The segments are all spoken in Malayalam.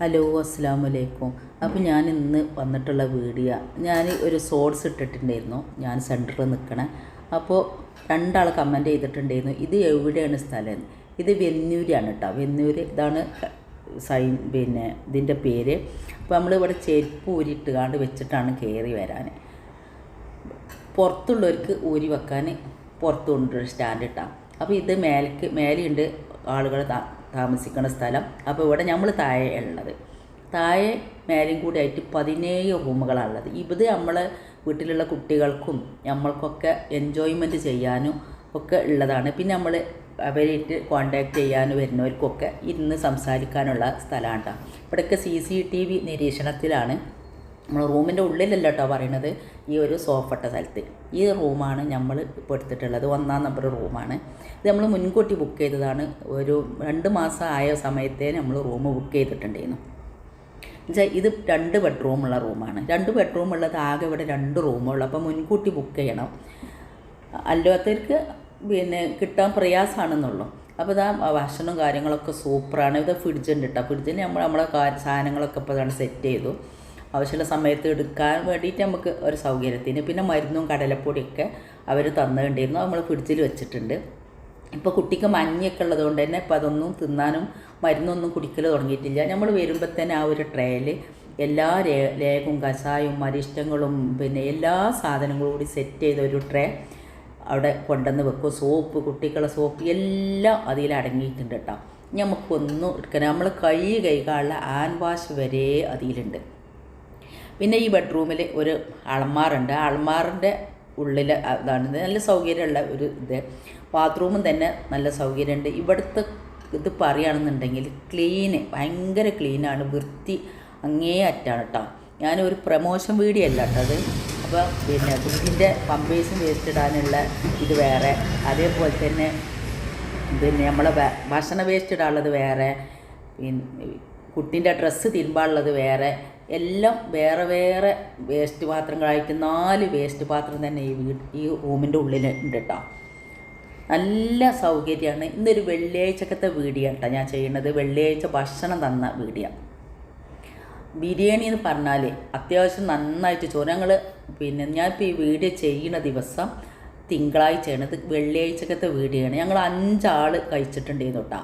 ഹലോ അസ്സാം വലൈക്കും അപ്പോൾ ഞാൻ ഇന്ന് വന്നിട്ടുള്ള വീഡിയോ ഞാൻ ഒരു സോഡ്സ് ഇട്ടിട്ടുണ്ടായിരുന്നു. ഞാൻ സെന്ററിൽ നിൽക്കണേ അപ്പോൾ രണ്ടാൾ കമന്റ് ചെയ്തിട്ടുണ്ടായിരുന്നു ഇത് എവിടെയാണ് സ്ഥലം? ഇത് വെന്നൂരാണ് കേട്ടോ വെന്നൂർ ഇതാണ് സൈൻ പിന്നെ ഇതിന്റെ പേര്. അപ്പോൾ നമ്മളിവിടെ ചെരുപ്പ് ഊരിയിട്ടുകാണ്ട് വെച്ചിട്ടാണ് കയറി വരാൻ പുറത്തുള്ളവർക്ക് ഊരി വെക്കാൻ പുറത്തു കൊണ്ടൊരു സ്റ്റാൻഡ് ഇട്ടാം. അപ്പോൾ ഇത് മേലേക്ക് മേലെയുണ്ട് ആളുകൾ താമസിക്കുന്ന സ്ഥലം. അപ്പോൾ ഇവിടെ നമ്മൾ താഴെ ഉള്ളത് താഴെ മേലെയും കൂടി ആയിട്ട് പതിനേഴ് റൂമുകളാണ് ഉള്ളത്. ഇവിടെ നമ്മൾ വീട്ടിലുള്ള കുട്ടികൾക്കും നമ്മൾക്കൊക്കെ എൻജോയ്മെന്റ് ചെയ്യാനും ഒക്കെ ഉള്ളതാണ്. പിന്നെ നമ്മൾ അവരായിട്ട് കോണ്ടാക്ട് ചെയ്യാൻ വരുന്നവർക്കൊക്കെ ഇരുന്ന് സംസാരിക്കാനുള്ള സ്ഥലമാണ് ഇവിടെയൊക്കെ സി സി ടി വി നിരീക്ഷണത്തിലാണ്. നമ്മൾ റൂമിന്റെ ഉള്ളിലല്ല കേട്ടോ ഈ ഒരു സോഫട്ട സ്ഥലത്ത്. ഈ റൂമാണ് നമ്മൾ ഇപ്പോൾ എടുത്തിട്ടുള്ളത്. ഒന്നാം നമ്പർ റൂമാണ്. ഇത് നമ്മൾ മുൻകൂട്ടി ബുക്ക് ചെയ്തതാണ്. ഒരു രണ്ട് മാസം ആയ സമയത്തേ നമ്മൾ റൂം ബുക്ക് ചെയ്തിട്ടുണ്ടായിരുന്നു. എന്നുവെച്ചാൽ ഇത് രണ്ട് ബെഡ്റൂമുള്ള റൂമാണ് രണ്ട് ബെഡ്റൂം ഉള്ളത് ആകെ ഇവിടെ രണ്ട് റൂമുള്ളൂ അപ്പോൾ മുൻകൂട്ടി ബുക്ക് ചെയ്യണം. അല്ലാത്തവർക്ക് പിന്നെ കിട്ടാൻ പ്രയാസമാണെന്നുള്ളൂ. അപ്പോൾ ഇതാ ഭക്ഷണവും കാര്യങ്ങളൊക്കെ സൂപ്പറാണ് ഇത് ഫ്രിഡ്ജുണ്ട് കേട്ടോ. ഫ്രിഡ്ജിന് നമ്മൾ നമ്മളെ സാധനങ്ങളൊക്കെ ഇപ്പോൾ സെറ്റ് ചെയ്തു. ആവശ്യമുള്ള സമയത്ത് എടുക്കാൻ വേണ്ടിയിട്ട് നമുക്ക് ഒരു സൗകര്യത്തിന്. പിന്നെ മരുന്നും കടലപ്പൊടിയൊക്കെ അവർ തന്നിട്ടുണ്ടായിരുന്നു. നമ്മൾ ഫ്രിഡ്ജിൽ വെച്ചിട്ടുണ്ട്. ഇപ്പോൾ കുട്ടിക്ക് മഞ്ഞൊക്കെ ഉള്ളതുകൊണ്ട് തന്നെ ഇപ്പോൾ അതൊന്നും തിന്നാനും മരുന്നൊന്നും കുടിക്കൽ തുടങ്ങിയിട്ടില്ല. നമ്മൾ വരുമ്പോൾ തന്നെ ആ ഒരു ട്രേയിൽ എല്ലാ രേ ലേഖവും കഷായവും അരിഷ്ടങ്ങളും പിന്നെ എല്ലാ സാധനങ്ങളും കൂടി സെറ്റ് ചെയ്ത ഒരു ട്രേ അവിടെ കൊണ്ടുവന്ന് വെക്കും. സോപ്പ് കുട്ടിക്കുള്ള സോപ്പ് എല്ലാം അതിൽ അടങ്ങിയിട്ടുണ്ട് കേട്ടോ. നമുക്കൊന്നും എടുക്കണം. നമ്മൾ കൈ കൈകാളുള്ള ആൻവാഷ് വാഷ് വരെ അതിലുണ്ട്. പിന്നെ ഈ ബെഡ്റൂമിൽ ഒരു അളമാറുണ്ട് ആ അളമാറിന്റെ ഉള്ളിൽ അതാണ് നല്ല സൗകര്യമുള്ള ഒരു ഇത്. ബാത്റൂമും തന്നെ നല്ല സൗകര്യമുണ്ട്. ഇവിടുത്തെ ഇത് പറയുകയാണെന്നുണ്ടെങ്കിൽ ക്ലീന് ഭയങ്കര ക്ലീനാണ് വൃത്തി അങ്ങേ അറ്റാണ് കേട്ടോ. ഞാനൊരു പ്രമോഷൻ വീഡിയോ അല്ല കേട്ടോ അത്. അപ്പോൾ പിന്നെ ഇതിന്റെ പമ്പേഴ്സും വേസ്റ്റ് ഇടാനുള്ള ഇത് വേറെ. അതേപോലെ തന്നെ പിന്നെ നമ്മളെ ഭക്ഷണ വേസ്റ്റ് ഇടാനുള്ളത് വേറെ. പിന്നെ കുട്ടീന്റെ ഡ്രസ്സ് തിരുമ്പാനുള്ളത് വേറെ. എല്ലാം വേറെ വേറെ വേസ്റ്റ് പാത്രങ്ങളായിട്ട് നാല് വേസ്റ്റ് പാത്രം തന്നെ ഈ വീട് ഈ റൂമിന്റെ ഉള്ളിൽ ഉണ്ട് കേട്ടോ നല്ല സൗകര്യമാണ് ഇന്നൊരു വെള്ളിയാഴ്ചക്കത്തെ വീഡിയോ കേട്ടോ ഞാൻ ചെയ്യുന്നത് വെള്ളിയാഴ്ച ഭക്ഷണം തന്ന വീഡിയോ. ബിരിയാണി എന്ന് പറഞ്ഞാൽ അത്യാവശ്യം നന്നായിട്ട് ചോറ്. ഞങ്ങൾ പിന്നെ ഞാനിപ്പോൾ ഈ വീഡിയോ ചെയ്യുന്ന ദിവസം തിങ്കളാഴ്ചയാണ്. ഇത് വെള്ളിയാഴ്ചക്കത്തെ വീഡിയോ ആണ്. ഞങ്ങൾ അഞ്ചാൾ കഴിച്ചിട്ടുണ്ടായിരുന്നു കേട്ടോ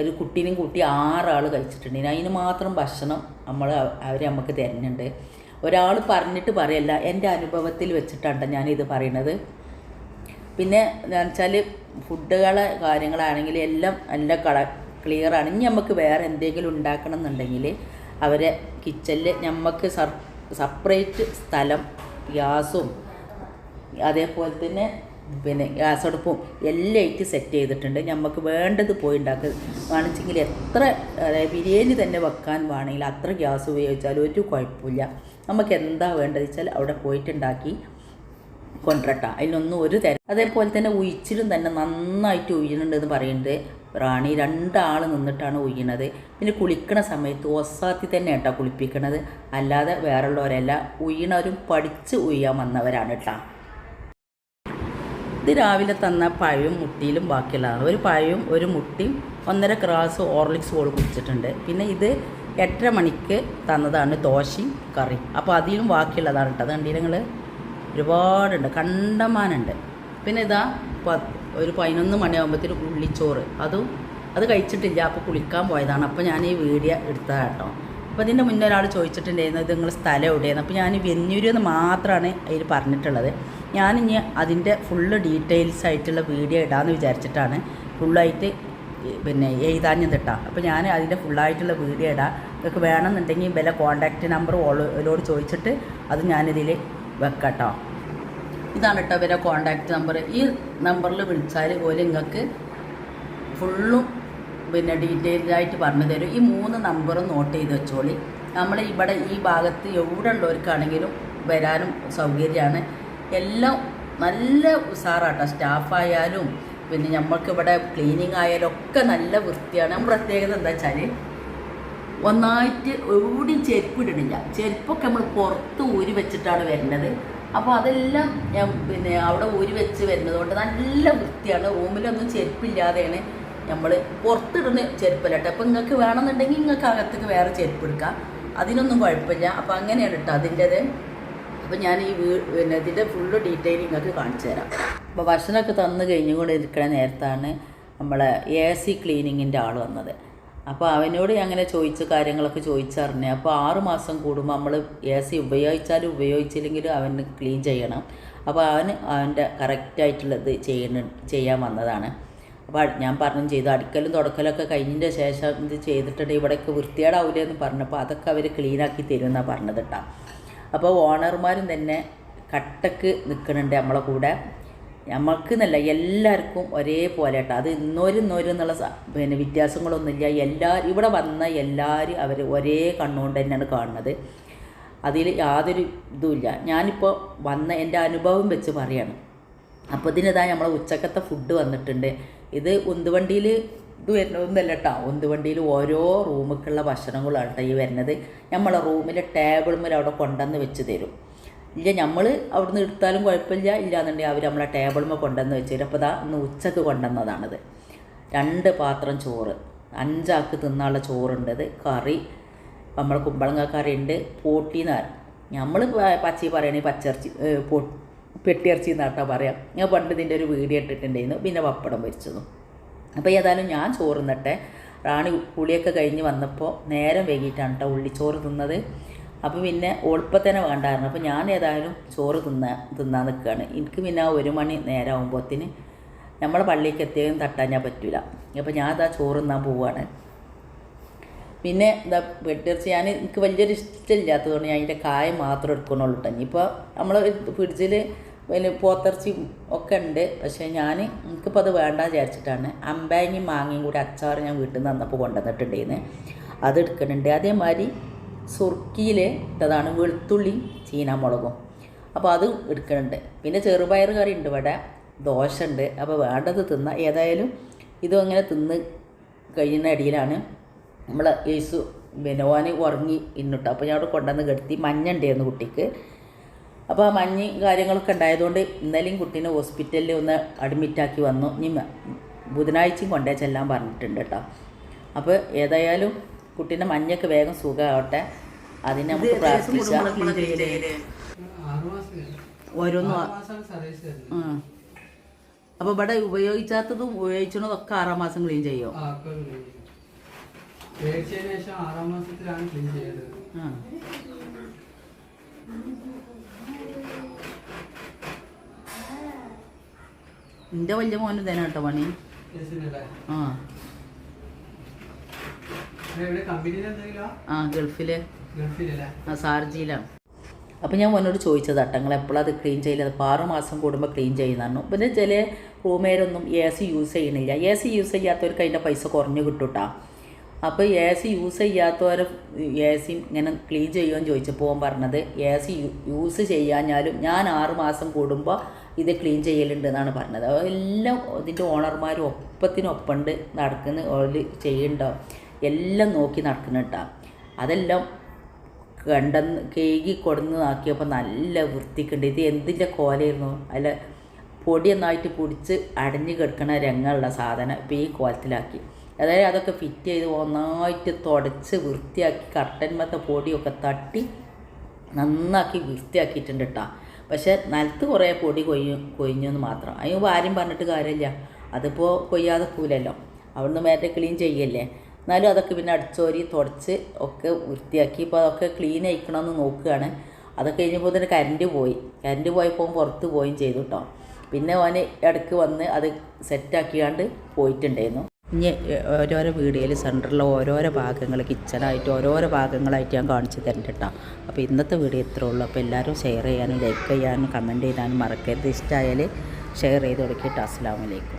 ഒരു കുട്ടീനെയും കൂട്ടി ആറാൾ കഴിച്ചിട്ടുണ്ട്. അതിന് മാത്രം ഭക്ഷണം നമ്മൾ അവർ നമുക്ക് തരുന്നുണ്ട്. ഒരാൾ പറഞ്ഞിട്ട് പറയല്ല എന്റെ അനുഭവത്തിൽ വെച്ചിട്ടാണ് ഞാനിത് പറയണത്. പിന്നെ എന്താ വെച്ചാൽ ഫുഡുകളെ കാര്യങ്ങളാണെങ്കിൽ എല്ലാം നല്ല കള ക്ലിയറാണ് ഇനി നമുക്ക് വേറെ എന്തെങ്കിലും ഉണ്ടാക്കണം എന്നുണ്ടെങ്കിൽ അവരെ കിച്ചണിൽ നമുക്ക് സർ സെപ്പറേറ്റ് സ്ഥലം ഗ്യാസും അതേപോലെ തന്നെ പിന്നെ ഗ്യാസ് അടുപ്പും എല്ലാം ഇട്ട് സെറ്റ് ചെയ്തിട്ടുണ്ട്. നമുക്ക് വേണ്ടത് പോയി ഉണ്ടാക്കുക വേണമെങ്കിൽ എത്ര ബിരിയാണി തന്നെ വെക്കാൻ വേണമെങ്കിൽ അത്ര ഗ്യാസ് ഉപയോഗിച്ചാലും ഒരു കുഴപ്പമില്ല. നമുക്ക് എന്താ വേണ്ടത് വെച്ചാൽ അവിടെ പോയിട്ടുണ്ടാക്കി കൊണ്ടിട്ട അതിനൊന്നും ഒരു തരം അതേപോലെ തന്നെ ഉയിച്ചിലും തന്നെ നന്നായിട്ട് ഉയ്യണുണ്ടെന്ന് പറയുന്നുണ്ട് റാണി. രണ്ടാൾ നിന്നിട്ടാണ് ഉയ്യണത് പിന്നെ കുളിക്കണ സമയത്ത് ഒസാത്തി തന്നെ കേട്ടോ കുളിപ്പിക്കണത്. അല്ലാതെ വേറുള്ളവരല്ല. ഉയ്യണവരും പഠിച്ച് ഉയ്യാൻ വന്നവരാണ് കേട്ടോ ഇത് രാവിലെ തന്ന പഴവും മുട്ടിയിലും ബാക്കിയുള്ളതാണ്. ഒരു പഴവും ഒരു മുട്ടിയും ഒന്നര ഗ്രാസ് ഓർലിക്സ് പോൾ കുടിച്ചിട്ടുണ്ട്. പിന്നെ ഇത് എട്ടര മണിക്ക് തന്നതാണ് ദോശയും കറിയും. അപ്പോൾ അതിലും ബാക്കിയുള്ളതാണ് കേട്ടോ. അത് കണ്ടീല്ല ഒരുപാടുണ്ട്. കണ്ടമാനുണ്ട് പിന്നെ ഇതാ ഒരു പതിനൊന്ന് മണിയാകുമ്പോഴത്തേക്ക് ഉള്ളിച്ചോറ്. അതും അത് കഴിച്ചിട്ടില്ല. അപ്പോൾ കുളിക്കാൻ പോയതാണ്. അപ്പോൾ ഞാൻ ഈ വീഡിയോ എടുത്തതാണ് കേട്ടോ. അപ്പോൾ ഇതിന്റെ മുന്നേ ഒരാൾ ചോദിച്ചിട്ടുണ്ടായിരുന്നു ഇത് നിങ്ങൾ സ്ഥലം എവിടെയാണ് അപ്പോൾ ഞാൻ വെന്നൂര് എന്ന് മാത്രമാണ് അതിൽ പറഞ്ഞിട്ടുള്ളത്. ഞാനിനി അതിന്റെ ഫുള്ള് ഡീറ്റെയിൽസ് ആയിട്ടുള്ള വീഡിയോ ഇടാമെന്ന് വിചാരിച്ചിട്ടാണ് ഫുള്ളായിട്ട് പിന്നെ എഴുതാഞ്ഞത് ഇട്ടാം അപ്പോൾ ഞാൻ അതിന്റെ ഫുള്ളായിട്ടുള്ള വീഡിയോ ഇടാം. നിങ്ങൾക്ക് വേണമെന്നുണ്ടെങ്കിൽ വില കോൺടാക്റ്റ് നമ്പർ ഓളോട് ചോദിച്ചിട്ട് അത് ഞാനിതിൽ വെക്കട്ടോ ഇതാണ് കേട്ടോ ഇവരെ കോൺടാക്റ്റ് നമ്പർ ഈ നമ്പറിൽ വിളിച്ചാൽ പോലെ നിങ്ങൾക്ക് ഫുള്ളും പിന്നെ ഡീറ്റെയിൽഡായിട്ട് പറഞ്ഞു തരും. ഈ മൂന്ന് നമ്പറും നോട്ട് ചെയ്ത് വെച്ചോളി. നമ്മൾ ഇവിടെ ഈ ഭാഗത്ത് എവിടെ ഉള്ളവർക്കാണെങ്കിലും വരാനും സൗകര്യമാണ്. എല്ലാം നല്ല ഉഷാറാട്ടോ സ്റ്റാഫായാലും പിന്നെ നമ്മൾക്ക് ഇവിടെ ക്ലീനിങ് ആയാലും ഒക്കെ നല്ല വൃത്തിയാണ്. പ്രത്യേകത എന്താ വെച്ചാൽ ഒന്നായിട്ട് എവിടെയും ചെരുപ്പ് ഇടണില്ല ചെരുപ്പൊക്കെ നമ്മൾ പുറത്ത് ഊരി വെച്ചിട്ടാണ് വരുന്നത് അപ്പോൾ അതെല്ലാം പിന്നെ അവിടെ ഊരി വെച്ച് വരുന്നത് കൊണ്ട് നല്ല വൃത്തിയാണ്. റൂമിലൊന്നും ചെരുപ്പില്ലാതെയാണ്. നമ്മൾ പുറത്തിടുന്ന ചെരുപ്പല്ലട്ടെ. അപ്പം നിങ്ങൾക്ക് വേണമെന്നുണ്ടെങ്കിൽ നിങ്ങൾക്ക് അകത്തേക്ക് വേറെ ചെരുപ്പ് എടുക്കാം. അതിനൊന്നും കുഴപ്പമില്ല. അപ്പം അങ്ങനെയാണ് കേട്ടോ അതിന്റെത്. അപ്പം ഞാൻ ഈ വീ പിന്നെ ഇതിന്റെ ഫുള്ള് ഡീറ്റെയിൽ നിങ്ങൾക്ക് കാണിച്ചു തരാം. അപ്പോൾ ഭക്ഷണമൊക്കെ തന്നു കഴിഞ്ഞുകൊണ്ട് ഇരിക്കണ നേരത്താണ് നമ്മളെ എ സി ക്ലീനിങ്ങിന്റെ ആൾ വന്നത്. അപ്പോൾ അവനോട് അങ്ങനെ ചോദിച്ച കാര്യങ്ങളൊക്കെ ചോദിച്ചറിഞ്ഞു. അപ്പോൾ ആറ് മാസം കൂടുമ്പോൾ നമ്മൾ എ സി ഉപയോഗിച്ചാലും ഉപയോഗിച്ചില്ലെങ്കിലും അവന് ക്ലീൻ ചെയ്യണം. അപ്പോൾ അവന് അവന്റെ കറക്റ്റായിട്ടുള്ളത് ചെയ്യണ ചെയ്യാൻ വന്നതാണ്. അപ്പോൾ ഞാൻ പറഞ്ഞു ചെയ്തു അടിക്കലും തുടക്കലൊക്കെ കഴിഞ്ഞതിന്റെ ശേഷം ഇത് ചെയ്തിട്ടുണ്ട്. ഇവിടെയൊക്കെ വൃത്തികേടാവില്ലേ എന്ന് പറഞ്ഞപ്പോൾ അതൊക്കെ അവർ ക്ലീനാക്കി തരുമെന്നാണ് പറഞ്ഞത് കേട്ടോ അപ്പോൾ ഓണർമാരും തന്നെ കട്ടക്ക് നിൽക്കുന്നുണ്ട് നമ്മളെ കൂടെ. നമുക്ക് എന്നല്ല എല്ലാവർക്കും ഒരേപോലെ കേട്ടോ അത് ഇന്നോരും ഇന്നോരും എന്നുള്ള പിന്നെ വ്യത്യാസങ്ങളൊന്നുമില്ല. എല്ലാവരും ഇവിടെ വന്ന എല്ലാവരും അവർ ഒരേ കണ്ണുകൊണ്ട് തന്നെയാണ് കാണുന്നത്. അതിൽ യാതൊരു ഇതുമില്ല. ഞാനിപ്പോൾ വന്ന എന്റെ അനുഭവം വെച്ച് പറയാണ്. അപ്പോൾ ഇതിനിതാ നമ്മളെ ഉച്ചക്കത്തെ ഫുഡ് വന്നിട്ടുണ്ട്. ഇത് ഉന്തുവണ്ടിയിൽ ഇത് വരുന്നതൊന്നുമല്ല കേട്ടോ ഉന്തുവണ്ടിയിൽ ഓരോ റൂമുക്കുള്ള ഭക്ഷണങ്ങളാണ് കേട്ടോ ഈ വരുന്നത്. നമ്മളെ റൂമിലെ ടേബിളിൽ അവിടെ കൊണ്ടുവന്ന് വെച്ച് തരും. ഇല്ല നമ്മൾ അവിടെ നിന്ന് എടുത്താലും കുഴപ്പമില്ല. ഇല്ലാന്നുണ്ടെങ്കിൽ അവർ നമ്മളെ ടേബിളിൽ കൊണ്ടുവന്ന് വെച്ച് തരും. അപ്പോൾ ഇതാ ഇന്ന് ഉച്ചയ്ക്ക് കൊണ്ടുവന്നതാണിത്. രണ്ട് പാത്രം ചോറ്. അഞ്ചാക്ക് തിന്നാനുള്ള ചോറുണ്ടത് കറി. നമ്മളെ കുമ്പളങ്ങ കറി ഉണ്ട് പോട്ടിന്ന് നമ്മൾ പച്ചി പറയണേ പച്ചിറച്ചി ഏ, പൊ- പെട്ടിയിറച്ചി എന്നാട്ടോ പറയാം. ഞാൻ പണ്ട് ഇതിന്റെ ഒരു വീഡിയോ ഇട്ടിട്ടുണ്ടായിരുന്നു. പിന്നെ പപ്പടം പൊരിച്ചതും. അപ്പോൾ ഏതായാലും ഞാൻ ചോറ് നട്ടെ റാണി കുളിയൊക്കെ കഴിഞ്ഞ് വന്നപ്പോൾ നേരം വൈകിട്ടാണ് കേട്ടോ ഉള്ളിച്ചോറ് തിന്നത്. അപ്പോൾ പിന്നെ ഒളിപ്പത്തന്നെ വേണ്ടായിരുന്നു. അപ്പോൾ ഞാൻ ഏതായാലും ചോറ് തിന്ന തിന്നാൻ നിൽക്കുകയാണ് എനിക്ക് പിന്നെ ആ ഒരു മണി നേരം ആകുമ്പോഴത്തേന് നമ്മളെ പള്ളിക്ക് എത്തിയും തട്ടാൻ ഞാൻ പറ്റില്ല അപ്പോൾ ഞാൻ അതാ ചോറ് തിന്നാൻ പോവുകയാണ് പിന്നെ എന്താ വെട്ടിറച്ചി ഞാൻ എനിക്ക് വലിയൊരു ഇഷ്ടമില്ലാത്തതുകൊണ്ട് ഞാൻ അതിന്റെ കായ മാത്രം എടുക്കണുള്ളൂ കേട്ടോ ഇനിയിപ്പോൾ നമ്മൾ ഫ്രിഡ്ജിൽ പിന്നെ പോത്തിറച്ചിയും ഒക്കെ ഉണ്ട്. പക്ഷേ ഞാൻ എനിക്കിപ്പോൾ അത് വേണ്ട വിചാരിച്ചിട്ടാണ്. അമ്പാങ്ങി മാങ്ങയും കൂടി അച്ചാർ ഞാൻ വീട്ടിൽ നിന്ന് വന്നപ്പോൾ കൊണ്ടുവന്നിട്ടുണ്ടായിരുന്നു അത് എടുക്കുന്നുണ്ട്. അതേമാതിരി സുർക്കിയിൽ ഇട്ടതാണ് വെളുത്തുള്ളി ചീനാമുളകും. അപ്പോൾ അത് എടുക്കുന്നുണ്ട്. പിന്നെ ചെറുപയർ കറി ഉണ്ട് ഇവിടെ. ദോശ ഉണ്ട്. അപ്പോൾ വേണ്ടത് തിന്ന. ഏതായാലും ഇതും അങ്ങനെ തിന്ന് കഴിയുന്ന ഇടയിലാണ് നമ്മളെ യേശു പിന്നെ ഓന് ഉറങ്ങി ഇന്നിട്ട്. അപ്പോൾ ഞാൻ അവിടെ കൊണ്ടുവന്ന് കെടുത്തി. മഞ്ഞ ഉണ്ടായിരുന്നു കുട്ടിക്ക്. അപ്പോൾ ആ മഞ്ഞ് കാര്യങ്ങളൊക്കെ ഉണ്ടായതുകൊണ്ട് ഇന്നലെയും കുട്ടീനെ ഹോസ്പിറ്റലിൽ ഒന്ന് അഡ്മിറ്റാക്കി വന്നു. ഇനി ബുധനാഴ്ചയും കൊണ്ടേ ചെല്ലാൻ പറഞ്ഞിട്ടുണ്ട് കേട്ടോ. അപ്പോൾ ഏതായാലും കുട്ടീന്റെ മഞ്ഞൊക്കെ വേഗം സുഖമാവട്ടെ. അതിനെ നമുക്ക് പ്രാർത്ഥിക്കാം ഓരോന്നും അപ്പോൾ ഇവിടെ ഉപയോഗിച്ചാത്തതും ഉപയോഗിച്ചതും ഒക്കെ ആറാം മാസം ക്ലീൻ ചെയ്യും? മേടിച്ചതിന് ശേഷം ആറാം മാസത്തിലാണ് ക്ലീൻ ചെയ്യേണ്ടത്. ആ. എന്റെ വലിയ മോനും തന്നെ കേട്ടോ പണി? ആ. ഗൾഫിൽ. ആ സാർജിയിലാണ് അപ്പോൾ ഞാൻ മോനോട് ചോദിച്ചത് അട്ടങ്ങൾ എപ്പോഴും അത് ക്ലീൻ ചെയ്യില്ല അപ്പോൾ ആറ് മാസം കൂടുമ്പോൾ ക്ലീൻ ചെയ്യുന്നതാണ് പിന്നെ ചില റൂമേരൊന്നും എ സി യൂസ് ചെയ്യണില്ല എ സി യൂസ് ചെയ്യാത്തവർക്ക് അതിന്റെ പൈസ കുറഞ്ഞു കിട്ടൂട്ടാ അപ്പോൾ എ സി യൂസ് ചെയ്യാത്തവർ എ സി ഇങ്ങനെ ക്ലീൻ ചെയ്യുമെന്ന് ചോദിച്ചപ്പോൾ ഓൻ പറഞ്ഞത് എ സി യൂസ് ചെയ്യാഞ്ഞാലും ഞാൻ ആറ് മാസം കൂടുമ്പോൾ ഇത് ക്ലീൻ ചെയ്യലുണ്ട് എന്നാണ് പറഞ്ഞത് എല്ലാം ഇതിന്റെ ഓണർമാരും ഒപ്പത്തിനൊപ്പമുണ്ട് നടക്കുന്ന ഓൽ ചെയ്യണ്ടോ? എല്ലാം നോക്കി നടക്കുന്നുണ്ടാവും അതെല്ലാം കണ്ടെന്ന് കേകി കൊടുന്ന് ആക്കിയപ്പോൾ നല്ല വൃത്തിക്കുണ്ട്. ഇത് എന്തിന്റെ കോലയായിരുന്നു അല്ല പൊടി ഒന്നായിട്ട് പൊടിച്ച് അടഞ്ഞു കിടക്കണ രംഗമുള്ള സാധനം ഇപ്പോൾ ഈ കോലത്തിലാക്കി. അതായത് അതൊക്കെ ഫിറ്റ് ചെയ്ത് ഒന്നായിട്ട് തുടച്ച് വൃത്തിയാക്കി കട്ടന്മത്തെ പൊടിയൊക്കെ തട്ടി നന്നാക്കി വൃത്തിയാക്കിയിട്ടുണ്ട് കേട്ടോ പക്ഷേ നിലത്ത് കുറേ പൊടി കൊയ്യു കൊയ്ഞ്ഞെന്ന് മാത്രം. അതിന് ആരും പറഞ്ഞിട്ട് കാര്യമില്ല. അതിപ്പോൾ കൊയ്യാതെ കൂലല്ലോ അവിടുന്ന് മേറ്റ ക്ലീൻ ചെയ്യല്ലേ. എന്നാലും അതൊക്കെ പിന്നെ അടിച്ചോരി തുടച്ച് ഒക്കെ വൃത്തിയാക്കി. ഇപ്പോൾ അതൊക്കെ ക്ലീൻ ആയിക്കണമെന്ന് നോക്കുകയാണ്. അതൊക്കെ കഴിഞ്ഞപ്പോൾ തന്നെ കരണ്ട് പോയി. കരണ്ട് പോയപ്പോൾ പുറത്ത് പോവുകയും ചെയ്തു കേട്ടോ പിന്നെ ഓന് ഇടയ്ക്ക് വന്ന് അത് സെറ്റാക്കിയാണ്ട് പോയിട്ടുണ്ടായിരുന്നു. ഇനി ഓരോരോ വീഡിയോയിൽ സെന്ററിലെ ഓരോരോ ഭാഗങ്ങൾ കിച്ചണായിട്ട് ഓരോരോ ഭാഗങ്ങളായിട്ട് ഞാൻ കാണിച്ചു തരുന്നുണ്ട് കേട്ടോ അപ്പോൾ ഇന്നത്തെ വീഡിയോ ഇത്രേ ഉള്ളൂ. അപ്പോൾ എല്ലാവരും ഷെയർ ചെയ്യാനും ലൈക്ക് ചെയ്യാനും കമന്റ് ചെയ്യാനും മറക്കരുത്. ഇഷ്ടമായാൽ ഷെയർ ചെയ്ത് കൊടുക്കിയിട്ട് അസ്സാം വലൈക്കും